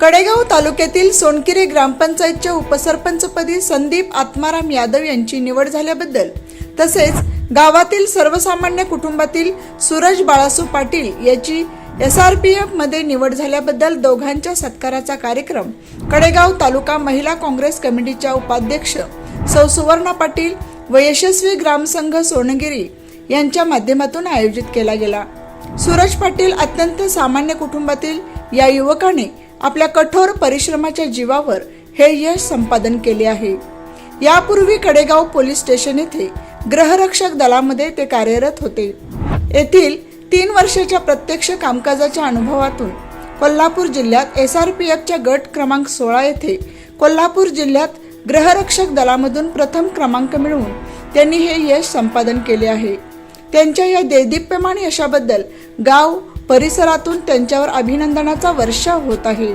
कडेगाव तालुक्यातील सोनकिरे ग्रामपंचायतच्या उपसरपंचपदी संदीप आत्माराम यादव यांची निवड झाल्याबद्दल तसेच गावातील सर्वसामान्य कुटुंबातील सूरज बाळासू पाटील याची एस आर पी एफमध्ये निवड झाल्याबद्दल दोघांच्या सत्काराचा कार्यक्रम कडेगाव तालुका महिला काँग्रेस कमिटीच्या उपाध्यक्ष सौ सुवर्णा पाटील व यशस्वी ग्रामसंघ सोनगिरी यांच्या माध्यमातून आयोजित केला गेला. सूरज पाटील अत्यंत सामान्य कुटुंबातील या युवकाने आपल्या कठोर परिश्रमाच्या जीवावर हे यश संपादन केले आहे. यापूर्वी कडेगाव पोलीस स्टेशन येथे ग्रहरक्षक दलामध्ये ते कार्यरत होते. येथील तीन वर्षाच्या प्रत्यक्ष कामकाजाच्या अनुभवातून कोल्हापूर जिल्ह्यात एस आर पी एफच्या गट क्रमांक सोळा येथे कोल्हापूर जिल्ह्यात ग्रहरक्षक दलामधून प्रथम क्रमांक मिळवून त्यांनी हे यश संपादन केले आहे. त्यांच्या या देदीप्यमान यशाबद्दल गाव परिसरातून त्यांच्यावर अभिनंदनाचा वर्षाव होत आहे.